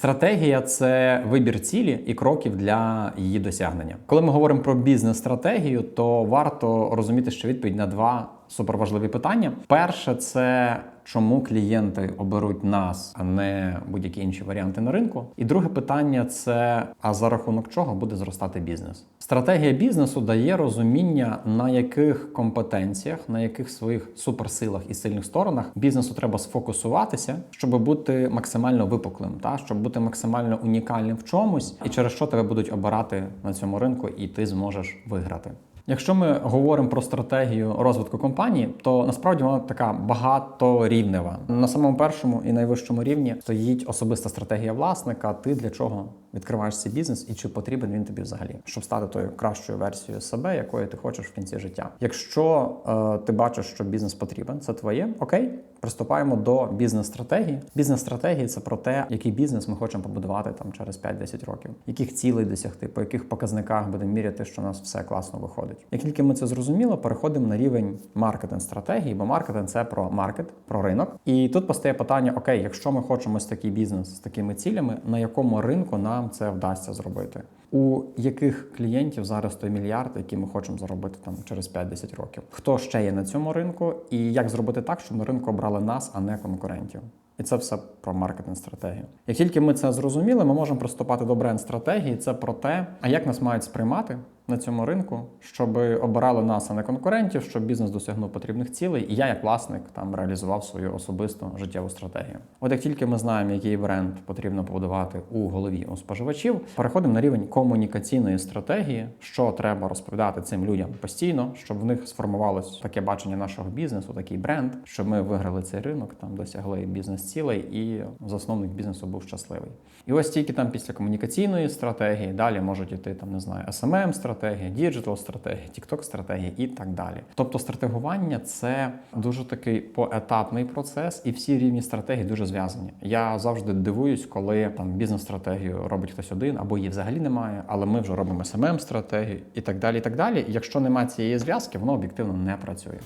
Стратегія це вибір цілі і кроків для її досягнення. Коли ми говоримо про бізнес-стратегію, то варто розуміти, що відповідь на два суперважливі питання. Перше, це чому клієнти оберуть нас, а не будь-які інші варіанти на ринку. І друге питання це а за рахунок чого буде зростати бізнес. Стратегія бізнесу дає розуміння, на яких компетенціях, на яких своїх суперсилах і сильних сторонах бізнесу треба сфокусуватися, щоб бути максимально випуклим, та щоб бути максимально унікальним в чомусь, і через що тебе будуть обирати на цьому ринку, і ти зможеш виграти. Якщо ми говоримо про стратегію розвитку компанії, то насправді вона така багаторівнева. На самому першому і найвищому рівні стоїть особиста стратегія власника. Ти для чого відкриваєш цей бізнес і чи потрібен він тобі взагалі, щоб стати тою кращою версією себе, якою ти хочеш в кінці життя. Якщо е, ти бачиш, що бізнес потрібен, це твоє, окей, приступаємо до бізнес-стратегії. Бізнес-стратегії це про те, який бізнес ми хочемо побудувати там через 5-10 років, яких цілей досягти, по яких показниках будемо міряти, що у нас все класно виходить. Як тільки ми це зрозуміли, переходимо на рівень маркетинг стратегії, бо маркетинг це про маркет, про ринок. І тут постає питання: окей, якщо ми хочемо ось такий бізнес з такими цілями, на якому ринку нам це вдасться зробити? У яких клієнтів зараз той мільярд, який ми хочемо заробити там через 5-10 років? Хто ще є на цьому ринку, і як зробити так, щоб на ринку обрали нас, а не конкурентів? І це все про маркетинг стратегію. Як тільки ми це зрозуміли, ми можемо приступати до бренд стратегії. Це про те, а як нас мають сприймати на цьому ринку, щоб обирали нас, а не конкурентів, щоб бізнес досягнув потрібних цілей, і я, як власник, там реалізував свою особисту життєву стратегію. От як тільки ми знаємо, який бренд потрібно побудувати у голові у споживачів, переходимо на рівень комунікаційної стратегії, що треба розповідати цим людям постійно, щоб в них сформувалось таке бачення нашого бізнесу, такий бренд, щоб ми виграли цей ринок, там досягли бізнес-цілей, і засновник бізнесу був щасливий. І ось тільки там після комунікаційної стратегії далі можуть іти там, не знаю, SMM стратегія, діджитал стратегія, TikTok стратегія і так далі. Тобто стратегування це дуже такий поетапний процес, і всі рівні стратегії дуже зв'язані. Я завжди дивуюсь, коли там бізнес-стратегію робить хтось один або її взагалі немає, але ми вже робимо СММ-стратегію і так далі. І так далі. І якщо немає цієї зв'язки, воно об'єктивно не працює.